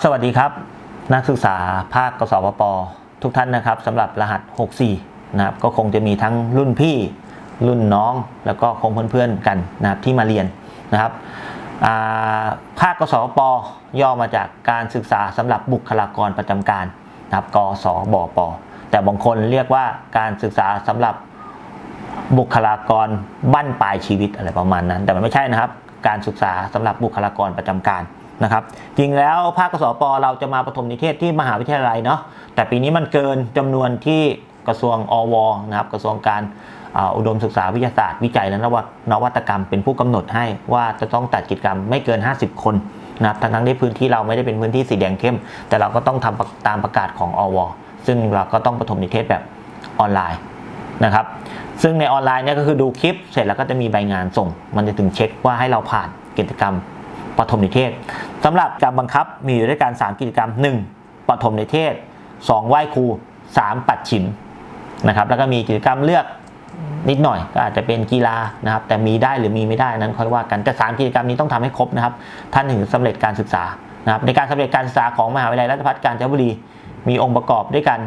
สวัสดีครับ นักศึกษาภาคกสปปทุกท่านนะครับสำหรับรหัส 64 นะครับก็คงจะมีทั้งรุ่นพี่รุ่นน้อง แล้วก็คงเพื่อนๆกันนะครับที่มาเรียนนะครับาภาคกสปปย่อมาจากการศึกษาสำหรับบุคลากรประจำการนะครับกสบปแต่บางคนเรียกว่าการศึกษาสำหรับบุคลากรบั้นปลายชีวิตอะไรประมาณนั้น แต่มันไม่ใช่นะครับ การศึกษาสำหรับบุคลากรประจำการ นะครับจริงแล้วภาคกสปเราจะมาประถมนิเทศที่มหาวิทยาลัยเนาะแต่ปีนี้มันเกินจำนวนที่กระทรวงอวนะครับกระทรวงการอุดมศึกษาวิทยาศาสตร์วิจัยและนวัตกรรมเป็นผู้กำหนดให้ว่าจะต้องจัดกิจกรรมไม่เกิน 50 คนนะครับทั้งๆที่พื้นที่เราไม่ได้เป็นพื้นที่สีแดงเข้ม แต่เราก็ต้องทำตามประกาศของอวซึ่งเราก็ต้องประถมนิเทศแบบออนไลน์นะครับซึ่งในออนไลน์เนี่ยก็คือดูคลิปเสร็จแล้วก็จะมีใบงานส่ง มันจะถึงเช็คว่าให้เราผ่านกิจกรรม ปฐมนิเทศสำหรับการบังคับมีอยู่ด้วยกัน3กิจกรรม 1. ปฐมนิเทศ 2. ไหว้ครู 3. ปัดฉิมนะครับแล้วก็มีกิจกรรมเลือกนิดหน่อยก็อาจจะเป็นกีฬานะครับ แต่มีได้หรือมีไม่ได้นั้นค่อยว่ากันแต่3กิจกรรมนี้ต้องทำให้ครบนะครับ ท่านถึงสำเร็จการศึกษานะครับในการสำเร็จการศึกษาของมหาวิทยาลัยราชภัฏกาญจนบุรีมีองค์ประกอบด้วยกัน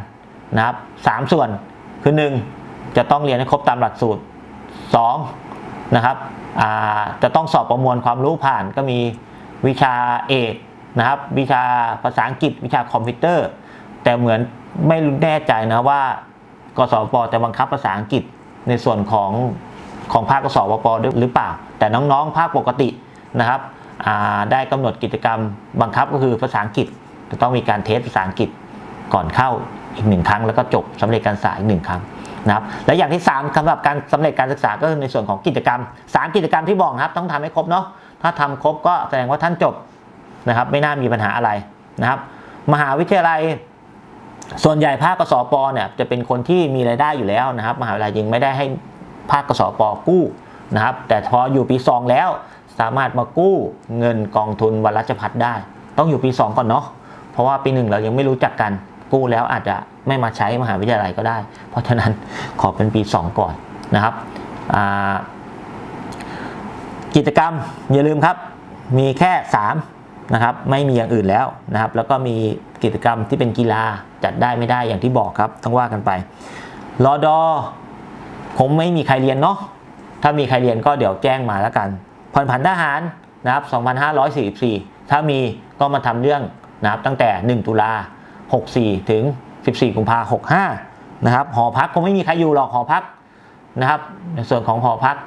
นะครับสามส่วนคือ 1. จะต้องเรียนให้ครบตามหลักสูตร 2. นะครับ จะต้องสอบประมวลความรู้ผ่านก็มีวิชาเอกนะครับ วิชาภาษาอังกฤษ วิชาคอมพิวเตอร์ แต่เหมือนไม่รู้แน่ใจนะว่ากสปจะบังคับภาษาอังกฤษในส่วนของของภาคกสปปหรือเปล่า แต่น้องๆ ภาคปกตินะครับได้กำหนดกิจกรรมบังคับก็คือภาษาอังกฤษจะต้องมีการเทสภาษาอังกฤษก่อนเข้า อีกหนึ่งครั้งแล้วก็จบสำเร็จการศึกษาอีกหนึ่งครั้งนะครับและอย่างที่3สำหรับการสำเร็จการศึกษาก็คือในส่วนของกิจกรรม 3 กิจกรรมที่บอกครับ ต้องทำให้ครบเนาะถ้าทำครบก็แสดงว่าท่านจบนะครับ ไม่น่ามีปัญหาอะไรนะครับ มหาวิทยาลัย ส่วนใหญ่ภาคกสปเนี่ยจะเป็นคนที่มีรายได้อยู่แล้วนะครับ มหาวิทยาลัยยังไม่ได้ให้ภาคกสปกู้นะครับ แต่พออยู่ปี 2 แล้วสามารถมากู้เงินกองทุนวันรัชพัฒได้ ต้องอยู่ปี 2 ก่อนเนาะเพราะว่าปีหนึ่งเรายังไม่รู้จักกัน กู้แล้วอาจจะไม่มาใช้มหาวิทยาลัยก็ได้ เพราะฉะนั้นขอเป็นปี 2 ก่อนนะครับ กิจกรรมอย่าลืมครับ มีแค่ 3 นะครับ ไม่มีอย่างอื่นแล้วนะครับ แล้วก็มีกิจกรรมที่เป็นกีฬาจัดได้ไม่ได้อย่างที่บอกครับ ต้องว่ากันไปรอดอคงไม่มีใครเรียนเนาะถ้ามีใครเรียนก็เดี๋ยวแจ้งมาแล้วกันผ่อนผันทหารนะครับ 2544 ถ้ามีก็มาทำเรื่องนะครับตั้งแต่ 1 ตุลา 64 ถึง 14 กุมภา65 นะครับ หอพักคงไม่มีใครอยู่หรอกหอพักนะครับ ในส่วนของหอพัก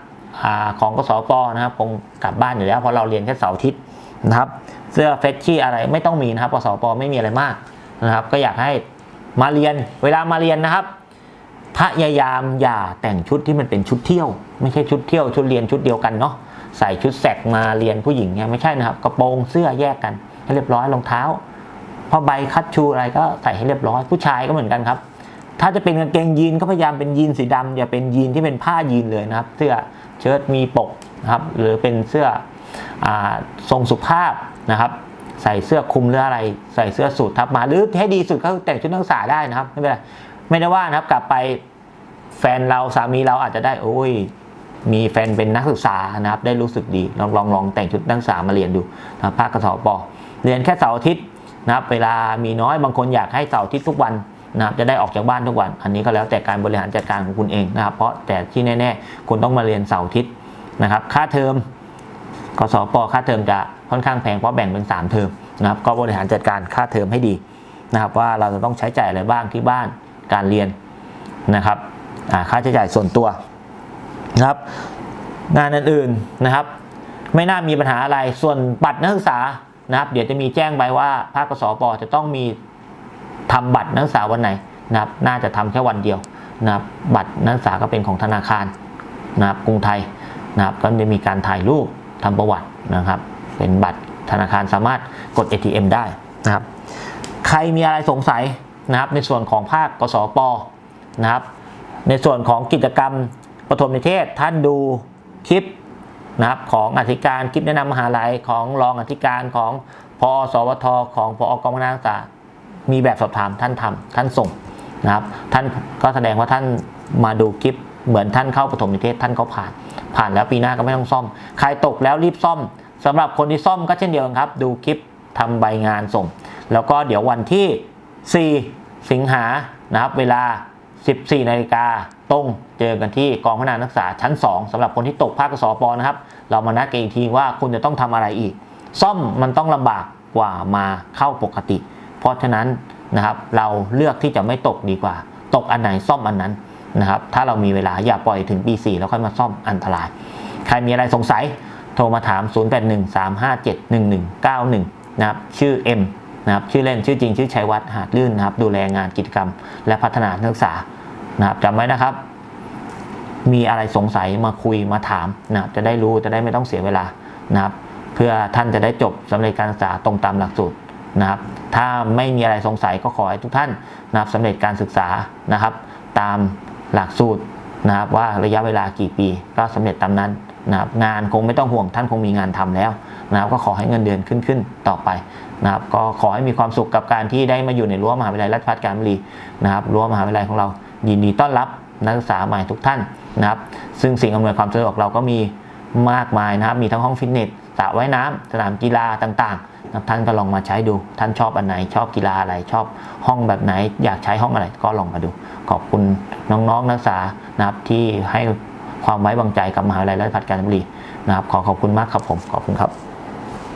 อของกสปนะครับคงกลับบ้านอยู่แล้วเพราะเราเรียนแค่เสาร์อาทิตย์นะครับ เสื้อเฟชชี่อะไรไม่ต้องมีนะครับกสปไม่มีอะไรมากนะครับ ก็อยากให้มาเรียนเวลามาเรียนนะครับ พยายามอย่าแต่งชุดที่มันเป็นชุดเที่ยว ไม่ใช่ชุดเที่ยวชุดเรียนชุดเดียวกันเนาะใส่ชุดแสกมาเรียนผู้หญิงเนี่ยไม่ใช่นะครับ กระโปรงเสื้อแยกกันให้เรียบร้อยรองเท้า ผ้าใบคัดชูอะไรก็ใส่ให้เรียบร้อย ผู้ชายก็เหมือนกันครับ ถ้าจะเป็นกางเกงยีนก็พยายามเป็นยีนสีดำอย่าเป็นยีนที่เป็นผ้ายีนเลยนะครับ เสื้อเชิ้ตมีปกนะครับ หรือเป็นเสื้ออทรงสุภาพนะครับ ใส่เสื้อคลุมหรืออะไร ใส่เสื้อสูททับมาหรือให้ดีสุดก็แต่งชุดนักศึกษาได้นะครับไม่เป็นไรไม่ได้ว่านะครับกลับไปแฟนเราสามีเราอาจจะได้โอ้ยมีแฟนเป็นนักศึกษานะครับ ได้รู้สึกดีลองลองลองแต่งชุดนักศึกษามาเรียนดูนะภาคกสปเรียนแค่เสาร์อาทิตย์ นะครับเวลามีน้อยบางคนอยากให้เสาร์อาทิตย์ทุกวันนะครับจะได้ออกจากบ้านทุกวัน อันนี้ก็แล้วแต่การบริหารจัดการของคุณเองนะครับ เพราะแต่ที่แน่ๆคุณต้องมาเรียนเสาร์อาทิตย์นะครับ ค่าเทอมกสปค่าเทอมจะค่อนข้างแพงเพราะแบ่งเป็น 3 เทอมนะครับก็บริหารจัดการค่าเทอมให้ดีนะครับ ว่าเราจะต้องใช้จ่ายอะไรบ้างที่บ้านการเรียนนะครับค่าใช้จ่ายส่วนตัวนะครับ งานอื่นๆนะครับ ไม่น่ามีปัญหาอะไรส่วนบัตรนักศึกษา นะครับเดี๋ยวจะมีแจ้งไปว่าภาคกสปจะต้องมีทำบัตรนักศึกษาวันไหนนะครับน่าจะทำแค่วันเดียวนะครับบัตรนักศึกษาก็เป็นของธนาคารนะครับกรุงไทยนะครับก็จะมีการถ่ายรูปทำประวัตินะครับเป็นบัตรธนาคารสามารถกด ATM ได้นะครับใครมีอะไรสงสัยนะครับในส่วนของภาคกสปนะครับในส่วนของกิจกรรมปฐมนิเทศท่านดูคลิป นะครับของอธิการคลิปแนะนำมหาลัยของรองอธิการของพอสวทของพอกองคณะศึกษามีแบบสอบถามท่านทำท่านส่งนะครับ ท่านก็แสดงว่าท่านมาดูคลิปเหมือนท่านเข้าปฐมนิเทศท่านก็ผ่าน ผ่านแล้วปีหน้าก็ไม่ต้องซ่อม ใครตกแล้วรีบซ่อมสำหรับคนที่ซ่อมก็เช่นเดียวกันครับ ดูคลิปทำใบงานส่ง แล้วก็เดี๋ยววันที่ 4 สิงหานะครับ เวลา 14นาฬิกาตรงเจอกันที่กองพัฒนานักศึกษาชั้น 2สำหรับคนที่ตกภาคกสปนะครับ เรามานัดกันอีกทีว่าคุณจะต้องทำอะไรอีก ซ่อมมันต้องลำบากกว่ามาเข้าปกติ เพราะฉะนั้นนะครับเราเลือกที่จะไม่ตกดีกว่า ตกอันไหนซ่อมอันนั้นนะครับถ้าเรามีเวลาอย่าปล่อยถึงปี 4 แล้วค่อยมาซ่อมอันตราย ใครมีอะไรสงสัยโทรมาถาม 0813571191 นะครับชื่อ M นะครับชื่อเล่นชื่อจริงชื่อชัยวัฒน์หาดลื่นนะครับ ดูแลงานกิจกรรม และพัฒนานักศึกษานะครับจำไว้นะครับ มีอะไรสงสัยมาคุยมาถามนะจะได้รู้จะได้ไม่ต้องเสียเวลานะครับ เพื่อท่านจะได้จบสำเร็จการศึกษาตรงตามหลักสูตรนะครับ ถ้าไม่มีอะไรสงสัยก็ขอให้ทุกท่านนะครับสำเร็จการศึกษานะครับ ตามหลักสูตรนะครับว่าระยะเวลากี่ปีก็สำเร็จตามนั้น นะครับงานคงไม่ต้องห่วงท่านคงมีงานทำแล้วนะครับก็ขอให้เงินเดือนขึ้นขึ้นต่อไปนะครับก็ขอให้มีความสุขกับการที่ได้มาอยู่ในรั้วมหาวิทยาลัยราชภัฏการบุรีนะครับรั้วมหาวิทยาลัยของเรายินดีต้อนรับนักศึกษาใหม่ทุกท่านนะครับซึ่งสิ่งอำนวยความสะดวกเราก็มีมากมายนะครับมีทั้งห้องฟิตเนสสระว่ายน้ำสนามกีฬาต่างๆนะท่านก็ลองมาใช้ดู ท่านชอบอันไหน ชอบกีฬาอะไร ชอบห้องแบบไหน อยากใช้ห้องอะไรก็ลองมาดู ขอบคุณน้องๆนักศึกษานะครับที่ให้ ความไว้วางใจกับมหาวิทยาลัยราชภัฏกาญจนบุรีนะครับขอขอบคุณมากครับผมขอบคุณครับ